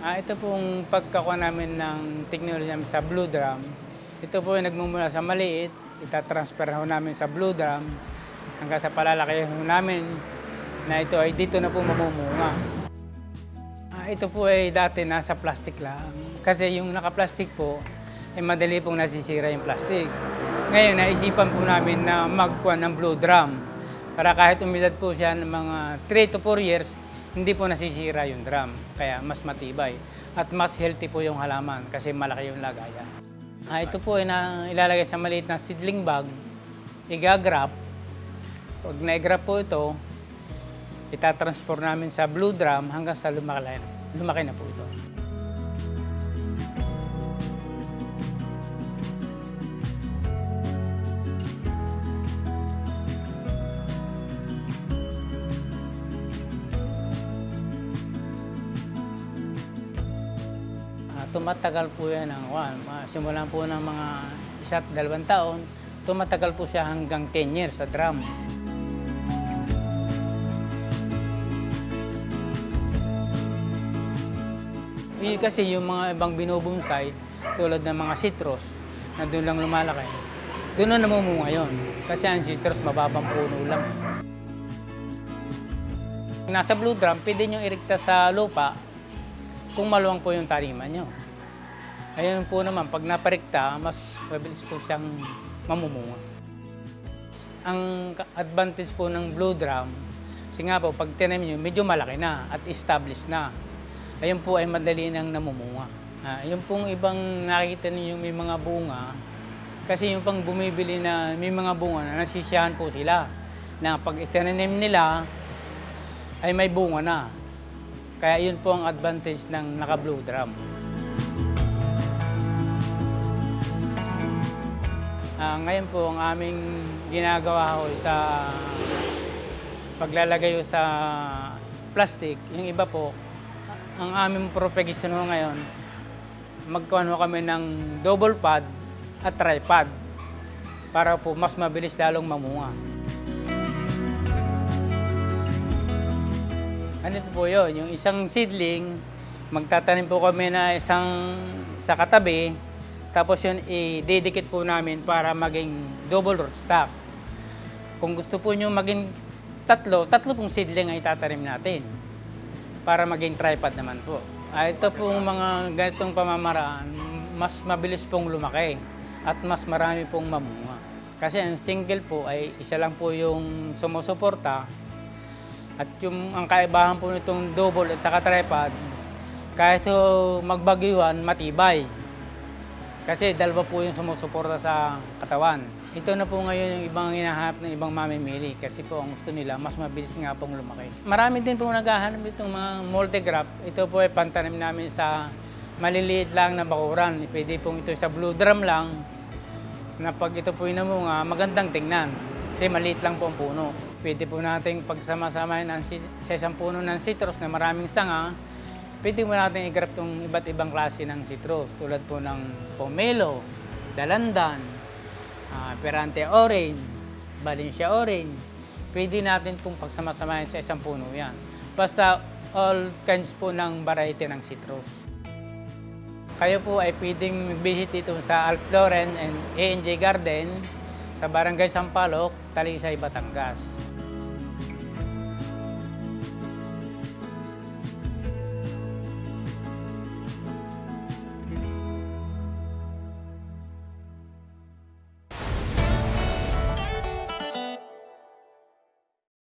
Ah, ito pong pagkakuha namin ng technology namin sa Blue Drum. Ito po yung nagmumula sa maliit, itatransfer ho namin sa Blue Drum hanggang sa palalaki ho namin na ito ay dito na po mamumunga. Ah, ito po ay dati nasa plastic lang. Kasi yung naka-plastic po, ay madali pong nasisira yung plastic. Ngayon, naisipan po namin na magkuha ng blue drum. Para kahit umidad po siya ng mga 3 to 4 years, hindi po nasisira yung drum. Kaya mas matibay. At mas healthy po yung halaman kasi malaki yung lagayan. Ah, ito po ay na, ilalagay sa maliit na seedling bag. Igagrap. Pag na-grap po ito, itatransport namin sa blue drum hanggang sa lumaki, lumaki na po ito. Tumatagal po yan ng one. Simulan po ng mga isa't dalawang taon, tumatagal po siya hanggang 10 years sa drum. Eh, kasi yung mga ibang binubonsay, tulad ng mga citrus, na doon lang lumalaki, doon na namumunga yun. Kasi ang citrus, mababang puno lang. Nasa blue drum, pwede nyo irikta sa lupa kung maluwang po yung taniman nyo. Ayun po naman, pag naparikta, mas mabilis po siyang mamumunga. Ang advantage po ng blue drum, kasi nga po, pag tinanim nyo, medyo malaki na at established na. Ayun po ay madali nang namumunga. Ah, yung pong ibang nakikita ninyo may mga bunga, kasi yung pang bumibili na may mga bunga na nasisiyahan po sila na pag itinanim nila ay may bunga na. Kaya yun po ang advantage ng naka-blue drum. Ah, ngayon po ang aming ginagawa ho sa paglalagay sa plastic, yung iba po, ang aming propagation ngayon, magkuhan ho kami ng double pad at tripod para po mas mabilis lalong mamunga. Ganito po yun, yung isang seedling, magtatanim po kami na isang sa katabi, tapos yun i-dedicate po namin para maging double rootstock. Kung gusto po nyo maging tatlo, tatlo pong seedling ay tatanim natin para maging tripod naman po. Ah, ito pong mga ganitong pamamaraan, mas mabilis pong lumaki at mas marami pong mamunga. Kasi ang single po ay isa lang po yung sumusuporta at yung ang kaibahan po nitong double at saka tripod, kahit so magbagyuan, matibay. Kasi dalawa po yung sumusuporta sa katawan. Ito na po ngayon yung ibang hinahanap ng ibang mamimili kasi po ang gusto nila, mas mabilis nga pong lumaki. Marami din po naghahanap itong mga multigraph. Ito po ay pantanim namin sa maliliit lang na bakuran. Pwede pong ito sa blue drum lang na pag ito po namunga, magandang tingnan. Kasi maliit lang po ang puno. Pwede po natin pagsama-samahin ang sa isang puno ng citrus na maraming sanga, pwede mo natin i-grab itong iba't ibang klase ng citrus tulad po ng pomelo, dalandan, ah, perante orange, valencia orange. Pwede natin pong pagsama-samahin sa isang puno yan. Basta all kinds po ng variety ng citrus. Kayo po ay pwedeng visit dito sa Alp Lauren and A&J Garden sa Barangay Sampaloc, Talisay, Batangas.